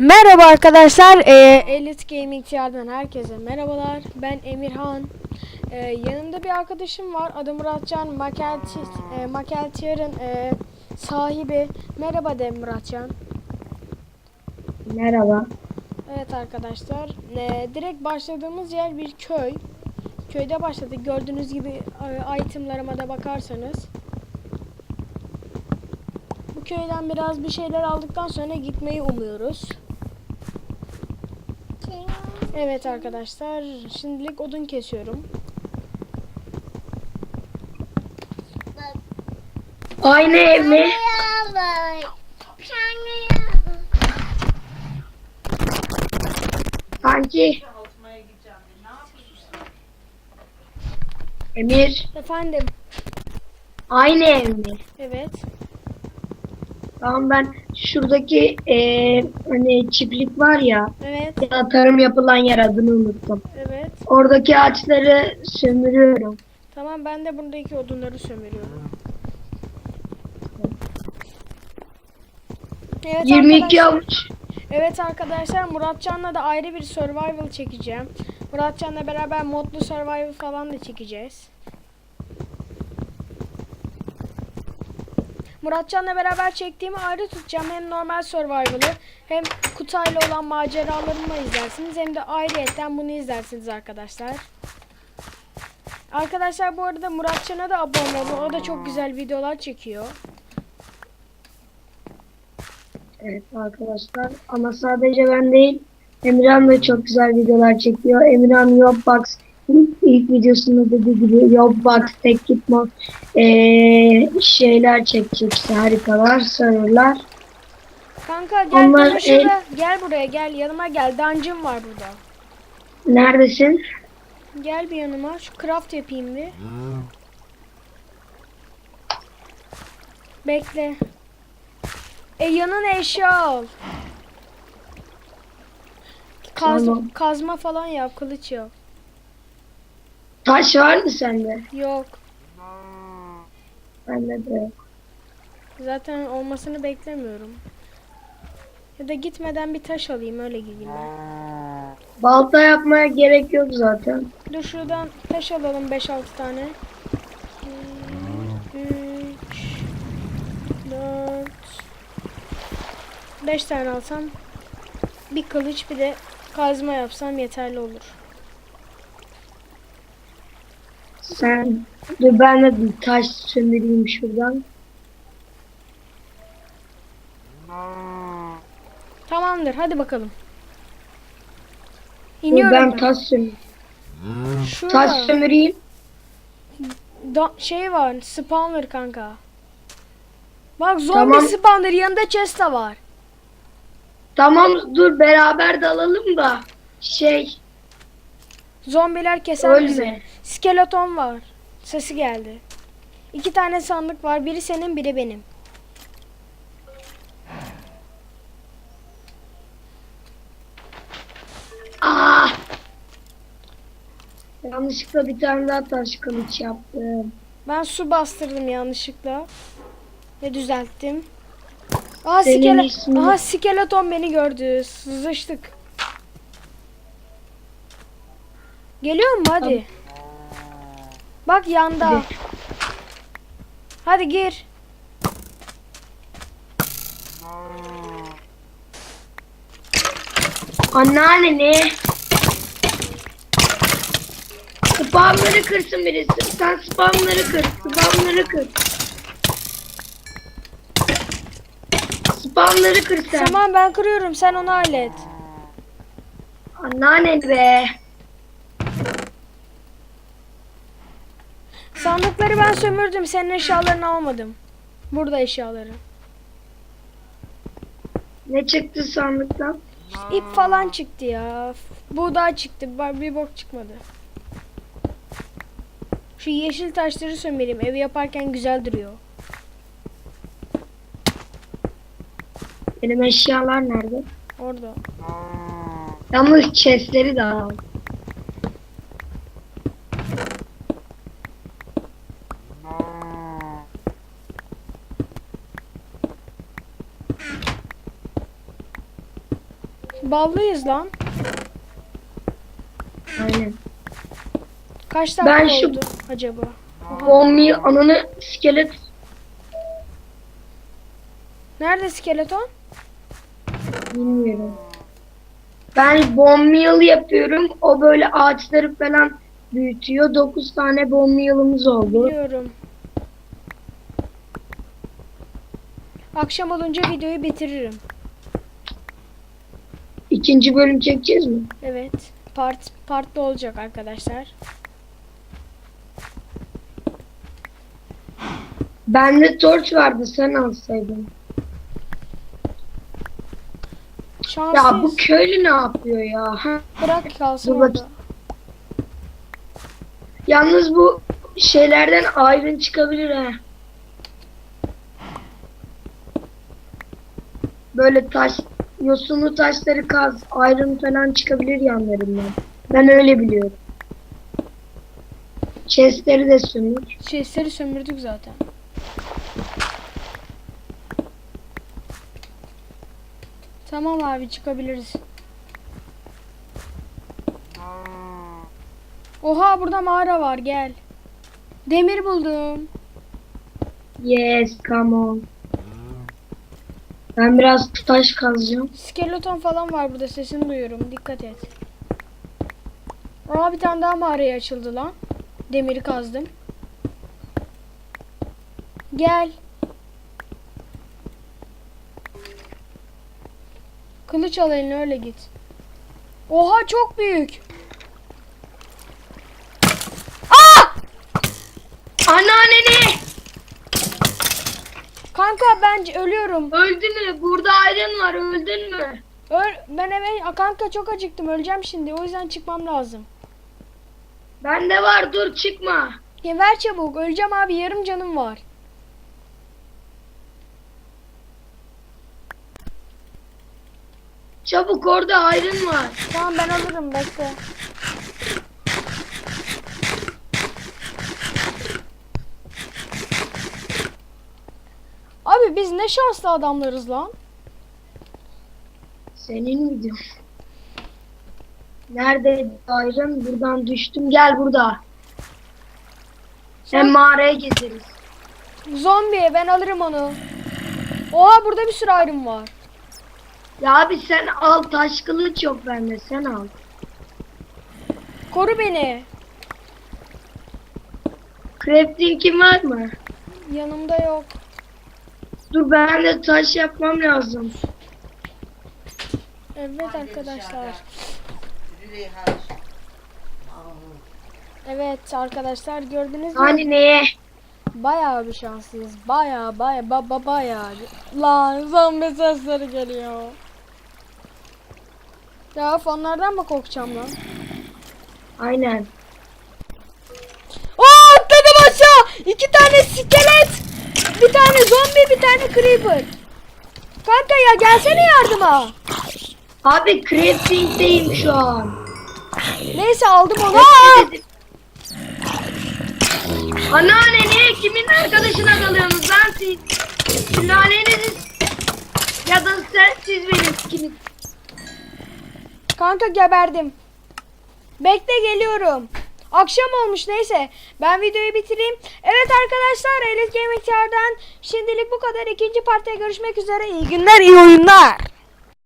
Merhaba arkadaşlar. Ee, Elite Gaming TR'den herkese merhabalar. Ben Emirhan. Ee, yanımda bir arkadaşım var. Adı Muratcan. Makelti, e, e, sahibi. Merhaba de Muratcan. Merhaba. Evet arkadaşlar. e, direkt başladığımız yer bir köy. Köyde başladık. Gördüğünüz gibi e, itemlarıma da bakarsanız. Bu köyden biraz bir şeyler aldıktan sonra gitmeyi umuyoruz. Evet arkadaşlar. Şimdilik odun kesiyorum. Aynı ev mi? Sanki. Emir. Efendim. Aynı ev mi? Evet. Tamam ben şuradaki eee, hani çiftlik var ya. Evet. Ya tarım yapılan yer adını unuttum. Evet. Oradaki ağaçları sömürüyorum. Tamam ben de buradaki odunları sömürüyorum. Evet 22 arkadaşlar- avuç. Evet arkadaşlar Muratcan'la da ayrı bir survival çekeceğim. Muratcan'la beraber modlu survival falan da çekeceğiz. Muratcan'la beraber çektiğimi ayrı tutacağım. Hem normal survival'ı hem Kutay'la olan maceralarımı izlersiniz. Hem de ayrıyetten bunu izlersiniz arkadaşlar. Arkadaşlar bu arada Muratcan'a da abone olun. O da çok güzel videolar çekiyor. Evet arkadaşlar ama sadece ben değil Emirhan da çok güzel videolar çekiyor. Emirhan Yobbox ilk, ilk videosunda dediği gibi Yobbox tek gitme eee, şeyler çekecek işte harikalar serverlar. Kanka gel Onlar şurada. Gel buraya gel yanıma gel. Dungeon var burada. Neredesin? Gel bir yanıma. Şu craft yapayım bir. Bekle. E yanına eşya al. Kaz, Tamam. Kazma falan yap. Kılıç yap. Taş var mı sende? Yok. Bende de yok. Zaten olmasını beklemiyorum. Ya da gitmeden bir taş alayım öyle gideyim ben. Balta yapmaya gerek yok zaten. Dur şuradan taş alalım 5-6 tane. 3 4 5 tane alsam bir kılıç bir de kazma yapsam yeterli olur. Sen dur ben de bir taş sömüreyim şuradan. Tamamdır hadi bakalım. Dur İniyorum ben taş sömüreyim. Şurada Taş sömüreyim. da- şey var spawner kanka. Bak zombi Tamam. spawner yanında chest de var. Tamam dur beraber dalalım da şey Zombiler keser Ölme. bizi. Skeleton var. Sesi geldi. İki tane sandık var. Biri senin biri benim. Aa! Yanlışlıkla bir tane daha taş kılıç yaptım. Ben su bastırdım yanlışlıkla. Ve düzelttim. Aha, Senin skele ismin- Aha skeleton beni gördü. Sızıştık. Geliyor mu hadi? Bak yanda. Hadi. Hadi gir. Anneanne ne? Spamları kırsın birisi. Sen spamları kır. Spamları kır. Spamları kır sen. Tamam ben kırıyorum sen onu hallet. Anneanne be. Sandıkları ben sömürdüm. Senin eşyalarını almadım. Burada eşyaları. Ne çıktı sandıktan? İp falan çıktı ya. Buğday çıktı. Bir bok çıkmadı. Şu yeşil taşları sömereyim. Evi yaparken güzel duruyor. Benim eşyalar nerede? Orada. Yalnız chestleri de al. Ballıyız lan. Aynen. Kaç dakika Ben şu- oldu acaba? Bombi ananı iskelet Nerede skeleton? bilmiyorum. Ben bombi yıl yapıyorum. O böyle ağaçları falan büyütüyor. 9 tane yılımız oldu. Biliyorum. Akşam olunca videoyu bitiririm. İkinci bölüm çekeceğiz mi? Evet. Part partlı olacak arkadaşlar. Bende torç vardı sen alsaydın. Şanslıyız. Ya bu köylü ne yapıyor ya? Ha? Bırak kalsın Dur orada. Yalnız bu şeylerden ayrın çıkabilir ha. Böyle taş, yosunlu taşları kaz, ayrın falan çıkabilir yanlarından. Ben öyle biliyorum. Chestleri de sömür. Chestleri sömürdük zaten. Tamam abi çıkabiliriz. Oha burada mağara var gel. Demir buldum. Yes, come on. Ben biraz taş kazacağım. Skeleton falan var burada sesini duyuyorum dikkat et. Aa bir tane daha mağaraya açıldı lan. Demiri kazdım. Gel. Kılıç al eline öyle git. Oha çok büyük. Kanka ben ölüyorum. Öldü mü? Burada ayrın var, öldün mü? Öl ben eve kanka çok acıktım öleceğim şimdi o yüzden çıkmam lazım. Bende var, dur çıkma. Ya ver çabuk öleceğim abi yarım canım var. Çabuk orada ayrın var. Tamam ben alırım bekle. Abi biz ne şanslı adamlarız lan. Senin videon. Nerede ayrın? Buradan düştüm. Gel burada. Hem Sen mağaraya gezeriz. zombi ben alırım onu. Oha burada bir sürü ayrım var. Ya abi sen al taş kılıç yok bende sen al. Koru beni. Crafting'in var mı? Yanımda yok. Dur ben de taş yapmam lazım. Evet arkadaşlar. Evet arkadaşlar gördünüz mü? Hani neye? Bayağı bir şanslıyız. Bayağı bayağı baba bayağı. Lan zombi sesleri geliyor. Ya onlardan mı korkacağım lan? Aynen. Aa atladım aşağı. İki tane skelet. Bir tane zombi bir tane creeper. Kanka ya gelsene yardıma. Abi crafting'deyim şu an. Neyse aldım onu. Aa! Anneanne niye kimin arkadaşına dalıyorsunuz lan siz? Sülaleniz ya da sen siz benim kiminiz? Kanka geberdim. Bekle geliyorum. Akşam olmuş neyse. Ben videoyu bitireyim. Evet arkadaşlar Elite TR'den şimdilik bu kadar. İkinci partide görüşmek üzere. İyi günler, iyi oyunlar.